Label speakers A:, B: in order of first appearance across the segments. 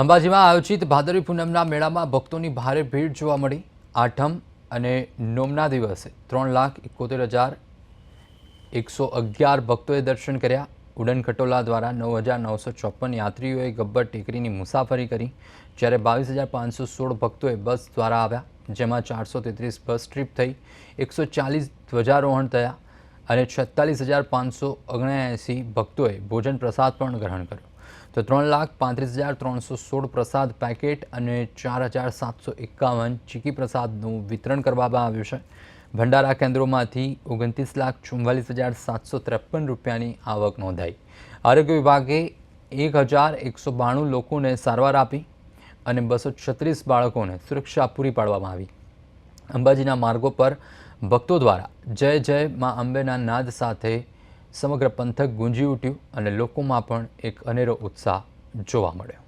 A: અંબાજીમાં આયોજિત ભાદરવી પૂનમના મેળામાં ભક્તોની ભારે ભીડ જોવા મળી. આઠમ અને નોમના દિવસે ત્રણ લાખ એકોતેર હજાર એકસો અગિયાર ભક્તોએ દર્શન કર્યા. ઉડન ખટોલા દ્વારા નવ હજાર નવસો ચોપન યાત્રીઓએ ગબ્બર ટેકરીની મુસાફરી કરી. જ્યારે બાવીસ હજાર પાંચસો સોળ ભક્તોએ બસ દ્વારા આવ્યા, જેમાં ચારસો તેત્રીસ બસ ટ્રીપ થઈ, એકસો ચાલીસ ધ્વજારોહણ થયા અને છેતાલીસ હજાર પાંચસો ઓગણએંસી ભક્તોએ ભોજન પ્રસાદ પણ ગ્રહણ કર્યો. તો ત્રણ લાખ પાંત્રીસ હજાર ત્રણસો સોળ પ્રસાદ પેકેટ અને ચાર હજાર સાતસો એકાવન ચીકી પ્રસાદનું વિતરણ કરવામાં આવ્યું છે. ભંડારા કેન્દ્રોમાંથી ઓગણત્રીસ લાખ ચુમ્માલીસ હજાર સાતસો ત્રેપન રૂપિયાની આવક નોંધાઈ. આરોગ્ય વિભાગે એક હજાર એકસો બાણું લોકોને સારવાર આપી અને બસો છત્રીસ બાળકોને સુરક્ષા પૂરી પાડવામાં આવી. અંબાજીના માર્ગો પર ભક્તો દ્વારા જય જય મા અંબેના નાદ સાથે સમગ્ર પંથક ગુંજી ઉઠ્યું અને લોકોમાં પણ એક અનેરો ઉત્સાહ જોવા મળ્યો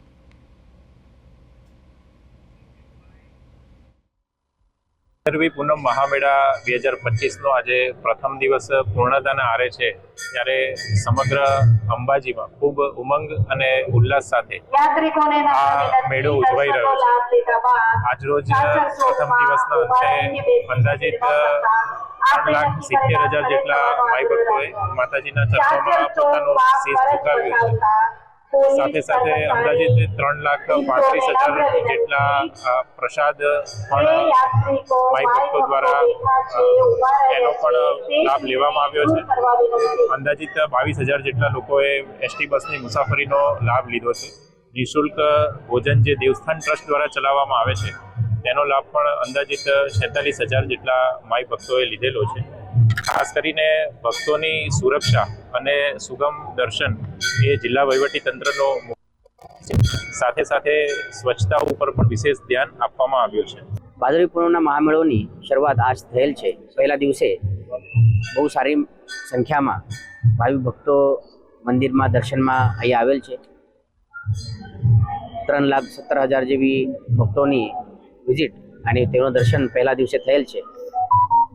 B: ભૈરવી પૂનમ મહામેળા બે હજાર પચીસનો આજે પ્રથમ દિવસ પૂર્ણતાના આરે છે ત્યારે સમગ્ર અંબાજીમાં ખૂબ ઉમંગ અને ઉલ્લાસ સાથે આ મેળો ઉજવાઈ રહ્યો છે. આજરોજ પ્રથમ દિવસના અંતે અંદાજિત લાખ સિત્તેર હજાર જેટલા માઈ ભક્તોએ માતાજીના ચરણોમાં પોતાનો શીશ ઝુકાવ્યો છે. સાથે સાથે અંદાજિત ત્રણ લાખ પાંત્રીસ હજાર જેટલા પ્રસાદ પણ માઈ ભક્તો દ્વારા એનો પણ લાભ લેવામાં આવ્યો છે. અંદાજિત બાવીસ હજાર જેટલા લોકોએ એસટી બસની મુસાફરીનો લાભ લીધો છે. નિઃશુલ્ક ભોજન જે દેવસ્થાન ટ્રસ્ટ દ્વારા ચલાવવામાં આવે છે તેનો લાભ પણ અંદાજિત છેતાલીસ હજાર જેટલા માઈ ભક્તોએ લીધેલો છે. ખાસ કરીને ભક્તોની સુરક્ષા અને સુગમ દર્શન એ જિલ્લા વહીવટી તંત્રનો સાથે સાથે સ્વચ્છતા ઉપર પણ વિશેષ ધ્યાન આપવામાં આવ્યું છે.
C: ભાદરવી પૂર્ણિમાના મહામેળોની શરૂઆત આજ થયેલ છે. પહેલા દિવસે બહુ સારી સંખ્યામાં ભાવિ ભક્તો મંદિરમાં, દર્શનમાં અહીં આવેલ છે. ત્રણ લાખ સત્તર હજાર જેવી ભક્તોની વિઝિટ અને તેનું દર્શન પહેલા દિવસે થયેલ છે.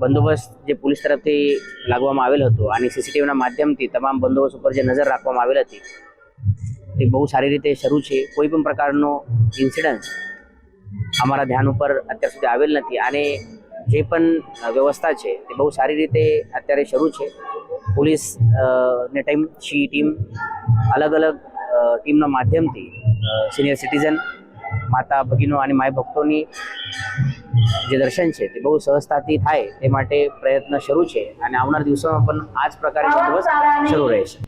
C: બંદોબસ્ત જે પોલીસ તરફથી લાગવામાં આવેલ હતો અને સીસીટીવીના માધ્યમથી તમામ બંદોબસ્ત ઉપર જે નજર રાખવામાં આવેલ હતી, તે બહુ સારી રીતે શરૂ છે. કોઈ પણ પ્રકારનો ઇન્સિડન્ટ અમારા ધ્યાન ઉપર અત્યાર સુધી આવેલ નથી. અને જે પણ વ્યવસ્થા છે, તે બહુ સારી રીતે અત્યારે શરૂ છે. પોલીસ ને ટાઈમ શી ટીમ, અલગ અલગ ટીમના માધ્યમથી સિનિયર સિટીઝન માતા ભગીનો અને માય ભક્તોની જે દર્શન છે તે બહુ સહજતાથી થાય તે માટે પ્રયત્ન શરૂ છે અને આવનાર દિવસોમાં પણ આ જ પ્રકારે દિવસ શરૂ રહેશે.